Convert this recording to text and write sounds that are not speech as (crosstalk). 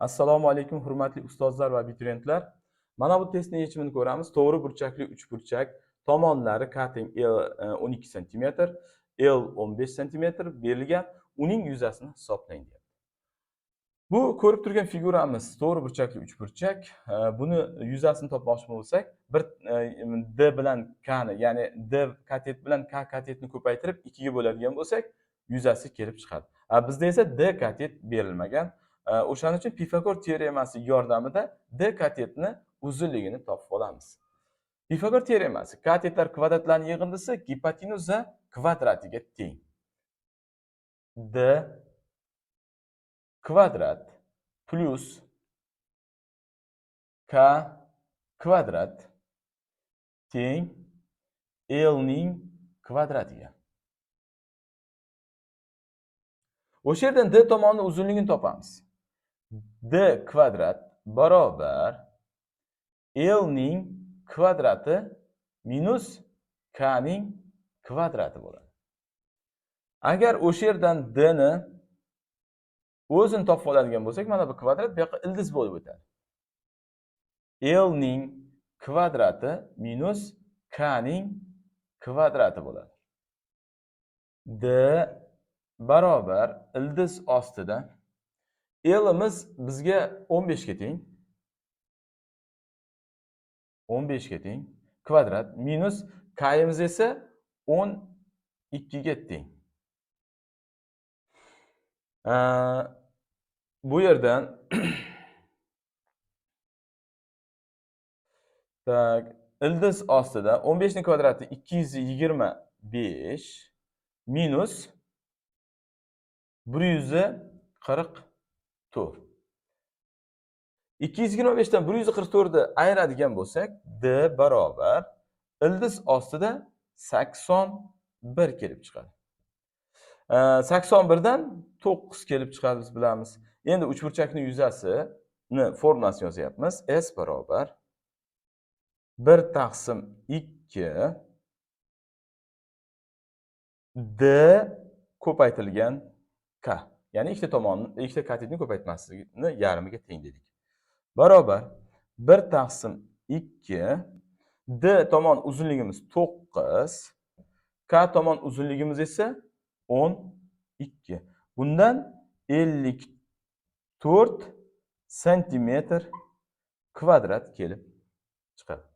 Assalomu alaykum hurmatli ustozlar va abituriyentlar. Mana bu testning yechimini ko'ramiz. To'g'ri burchakli uchburchak tomonlari cutting L e, 12 sm, L 15 sm berilgan. Uning yuzasini hisoblang deyapti. Bu ko'rib turgan figuramiz to'g'ri burchakli uchburchak. E, buni yuzasini topmoqchi bo'lsak, bir e, D bilan K ni, ya'ni D katet bilan K katetni ko'paytirib ikkiga bo'ladigan bo'lsak, yuzasi kelib chiqadi. A, Bizda esa D katet berilmagan. O'shaning uchun Pifagor teoremasi yordamida D katetni uzunligini topib olamiz. Pifagor teoremasi katetlar kvadratlarning yig'indisi gipotenuza kvadratiga teng. D kvadrat plyus K kvadrat teng L ning kvadratiga. O'sha yerdan D tomoni uzunligini topamiz. D kvadrat barobar L ning kvadrati minus K ning kvadrati bo'ladi. Agar o'sha yerdan D ni o'zini topib oladigan bo'lsak, mana bu kvadrat bu yoqqa ildiz bo'lib o'tadi. L ning kvadrati minus K ning kvadrati bo'ladi. D barobar ildiz ostida L'imiz bizga 15 ga teng. 15 ga teng kvadrat minus K'imiz esa 12 ga. Ee, bu yerdan (coughs) tak ildiz ostida 15 ning kvadrati 225 minus to'rt ikki yuz yigirma beshdan bir yuz qirq to'rtni ayiradigan bo'lsak d barobar ildiz ostida sakson bir kelib chiqadi. Ee, sakson birdan to'qqiz kelib chiqadi biz bilamiz. Endi uchburchakni yuzasini formulasini yozyapmiz. S barobar bir taqsim ikki d ko'paytirilgan k. Ya'ni ikkita tomonni, ikkita katetni ko'paytmasini yarmiga teng dedik. Barobar 1 taqsim 2 D tomon uzunligimiz 9, K tomon uzunligimiz esa 12. Bundan 54 santimetr kvadrat kelib chiqadi.